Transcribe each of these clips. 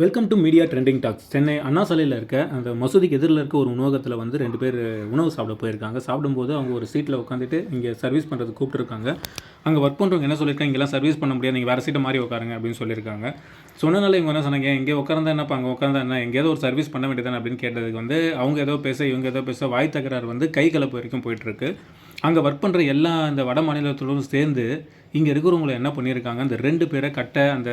Welcome to media trending talks Chennai Anna சாலையில் இருக்க அந்த மசூதிக்கு எதிரில் இருக்க ஒரு உணவகத்தில் வந்து ரெண்டு பேர் உணவு சாப்பிட போயிருக்காங்க. சாப்பிடும்போது அவங்க ஒரு சீட்டில் உட்காந்துட்டு இங்கே சர்வீஸ் பண்ணுறது கூப்பிட்டுருக்காங்க. அங்கே ஒர்க் பண்ணுறவங்க என்ன சொல்லியிருக்காங்க? இங்கெல்லாம் சர்வீஸ் பண்ண முடியாது. நீங்கள் வேறு சீட்டை மாறி உட்காருங்க அப்படின்னு சொல்லியிருக்காங்க. சொன்னனால இவங்க என்ன சொன்னாங்க? எங்கே உட்காந்தா என்னப்பா? அங்கே உட்காந்தா என்ன? எங்கேயாவது ஒரு சர்வீஸ் பண்ண வேண்டியதானே அப்படின்னு கேட்டதுக்கு வந்து அவங்க ஏதோ பேச இவங்க ஏதோ பேச வாய் தகராறு வந்து கை கலப்பு வரைக்கும் போயிட்டுருக்கு. அங்கே ஒர்க் பண்ணுற எல்லா இந்த வட மாநிலத்தோடும் சேர்ந்து இங்கே இருக்கிறவங்களை என்ன பண்ணியிருக்காங்க? அந்த ரெண்டு பேரை கட்டை அந்த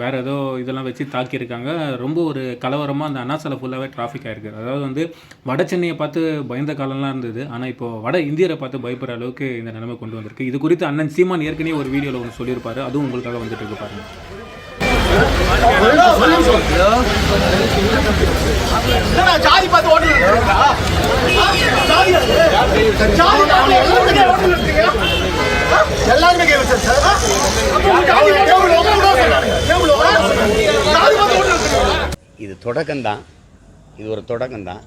வேறு ஏதோ இதெல்லாம் வச்சு தாக்கியிருக்காங்க. ரொம்ப ஒரு கலவரமாக அந்த அண்ணாசாலை ஃபுல்லாகவே டிராஃபிக் ஆகிருக்கு அதாவது வந்து வட சென்னையை பார்த்து பயந்த காலம்லாம் இருந்தது. ஆனால் இப்போது வட இந்தியரை பார்த்து பயப்படுற அளவுக்கு இந்த நிலைமை கொண்டு வந்திருக்கு. இது குறித்து அண்ணன் சீமான் ஏற்கனவே ஒரு வீடியோவில் ஒன்று சொல்லியிருப்பாரு. அதுவும் உங்களுக்காக வந்துட்டு இருக்கு பாருங்கள் ஜாதி பார்த்து ஓட்டு எல்லாருமே சார். தான் இது தொடக்கம்தான். இது ஒரு தொடக்கம்தான்.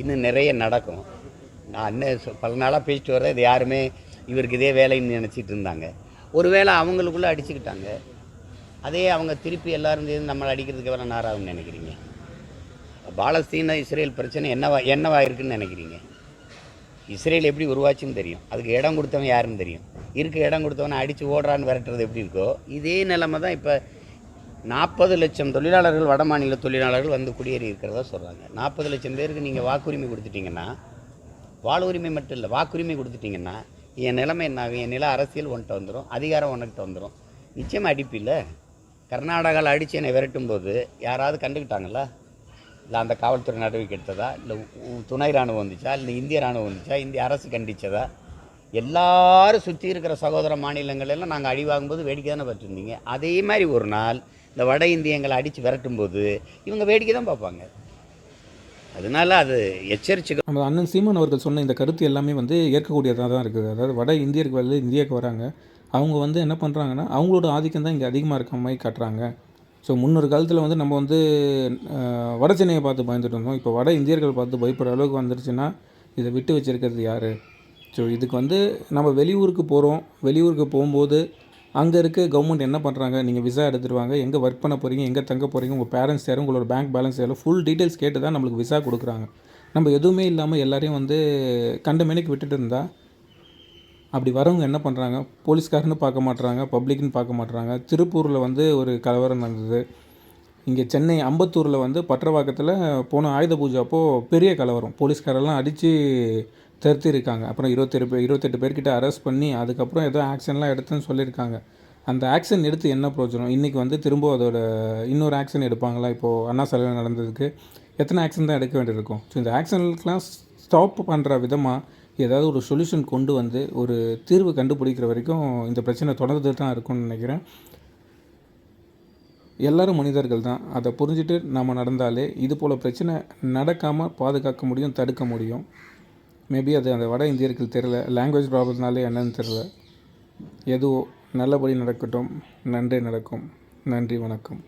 இன்னும் நிறைய நடக்கும். நான் அண்ணன் பல நாளாக பேசிட்டு வர இது யாருமே இவருக்கு இதே வேலைன்னு நினச்சிட்டு இருந்தாங்க. ஒருவேளை அவங்களுக்குள்ளே அடிச்சுக்கிட்டாங்க. அதே அவங்க திருப்பி எல்லோரும் சேர்ந்து நம்மளை அடிக்கிறதுக்கு எவ்வளோ நேரம் நினைக்கிறீங்க? பாலஸ்தீன இஸ்ரேல் பிரச்சனை என்னவா என்னவா இருக்குன்னு நினைக்கிறீங்க? இஸ்ரேல் எப்படி உருவாச்சுன்னு தெரியும். அதுக்கு இடம் கொடுத்தவன் யாருன்னு தெரியும். இருக்க இடம் கொடுத்தவனை அடித்து ஓடுறான்னு விரட்டுறது எப்படி இருக்கோ இதே நிலமை தான் இப்போ நாற்பது லட்சம் தொழிலாளர்கள் வட மாநில தொழிலாளர்கள் வந்து குடியேறி இருக்கிறதா சொல்கிறாங்க நாற்பது லட்சம் பேருக்கு நீங்கள் வாக்குரிமை கொடுத்துட்டீங்கன்னா வாழ்வுரிமை மட்டும் இல்லை வாக்குரிமை கொடுத்துட்டீங்கன்னா என் நிலைமை என்னாகும் என் நில அரசியல் உன்கிட்ட வந்துடும் அதிகாரம் உனக்கிட்ட வந்துடும் நிச்சயமாக அடிப்பில்லை கர்நாடகாவில் அடித்து என்னை விரட்டும் போது யாராவது கண்டுக்கிட்டாங்களா இல்லை அந்த காவல்துறை நடவடிக்கை எடுத்ததா? இல்லை உ- துணை ராணுவம் வந்துச்சா? இல்லை இந்திய இராணுவம் வந்துச்சா? இந்திய அரசு கண்டித்ததா எல்லாரும் சுற்றி இருக்கிற சகோதர மாநிலங்கள் எல்லாம் நாங்கள் அடி வாங்கும்போது வேடிக்கை தானே பார்த்துருந்தீங்க அதே மாதிரி ஒரு நாள் இந்த வட இந்தியங்களை அடித்து விரட்டும்போது இவங்க வேடிக்கை தான் பார்ப்பாங்க. அதனால அது எச்சரிச்சு நம்ம அண்ணன் சீமான் அவர்கள் சொன்ன இந்த கருத்து எல்லாமே வந்து ஏற்கக்கூடியதாக தான் இருக்குது. அதாவது வட இந்தியர்கள் வந்து இந்தியாவுக்கு வராங்க. அவங்க வந்து என்ன பண்ணுறாங்கன்னா அவங்களோட ஆதிக்கம் தான் இங்கே அதிகமாக இருக்க மாதிரி காட்டுறாங்க. ஸோ முன்னொரு காலத்தில் வந்து நம்ம வந்து அஹ், வட சென்னையை பார்த்து பயந்துட்டு இருந்தோம். இப்போ வட இந்தியர்கள் பார்த்து பயப்படுற அளவுக்கு வந்துருச்சுன்னா இதை விட்டு வச்சிருக்கிறது யார்? ஸோ இதுக்கு வந்து நம்ம வெளியூருக்கு போகிறோம் வெளியூருக்கு போகும்போது அங்கே இருக்க கவர்மெண்ட் என்ன பண்ணுறாங்க நீங்கள் விசா எடுத்துருவாங்க. எங்கே ஒர்க் பண்ண போகிறீங்க எங்கே தங்க போகிறீங்க உங்கள் பேரண்ட்ஸ் யாரும் உங்களோட பேங்க் பேலன்ஸ் யாரும் ஃபுல் டீட்டெயில்ஸ் கேட்டு தான் நம்மளுக்கு விசா கொடுக்குறாங்க. நம்ம எதுவுமே இல்லாமல் எல்லாரையும் வந்து கண்ட மேனிக்கு விட்டுட்டு இருந்தால் அப்படி வரவங்க என்ன பண்ணுறாங்க போலீஸ்காரன்னு பார்க்க மாட்டுறாங்க பப்ளிக்னு பார்க்க மாட்டுறாங்க திருப்பூரில் வந்து ஒரு கலவரம் நடந்தது. இங்கே சென்னை அம்பத்தூரில் வந்து பற்றவாக்கத்தில் போன ஆயுத பூஜை அப்போது பெரிய கலவரம். போலீஸ்காரெல்லாம் அடித்து தடுத்திருக்காங்க அப்புறம் இருபத்தெட்டு பேர் இருபத்தெட்டு பேர்கிட்ட அரெஸ்ட் பண்ணி அதுக்கப்புறம் ஏதோ ஆக்ஷன்லாம் எடுத்துன்னு சொல்லியிருக்காங்க. அந்த ஆக்ஷன் எடுத்து என்ன பிரோஜனம் இன்றைக்கி வந்து திரும்ப அதோட இன்னொரு ஆக்ஷன் எடுப்பாங்களா? இப்போது அண்ணா சாலையில் நடந்ததுக்கு எத்தனை ஆக்ஷன் தான் எடுக்க வேண்டியிருக்கும்? ஸோ இந்த ஆக்ஷனுக்கெலாம் ஸ்டாப் பண்ணுற விதமாக ஏதாவது ஒரு சொல்யூஷன் கொண்டு வந்து ஒரு தீர்வு கண்டுபிடிக்கிற வரைக்கும் இந்த பிரச்சனை தொடர்ந்து தான் இருக்கும்னு நினைக்கிறேன். எல்லாரும் மனிதர்கள் தான். அதை புரிஞ்சுட்டு நம்ம நடந்தாலே இது போல் பிரச்சனை நடக்காமல் பாதுகாக்க முடியும் தடுக்க முடியும். மேபி அது அந்த வட இந்தியர்கள் தெரில லாங்குவேஜ் ப்ராப்ளம்னாலே என்னன்னு தெரில எதுவோ நல்லபடி நடக்கட்டும். நன்றே நடக்கும் நன்றி வணக்கம்.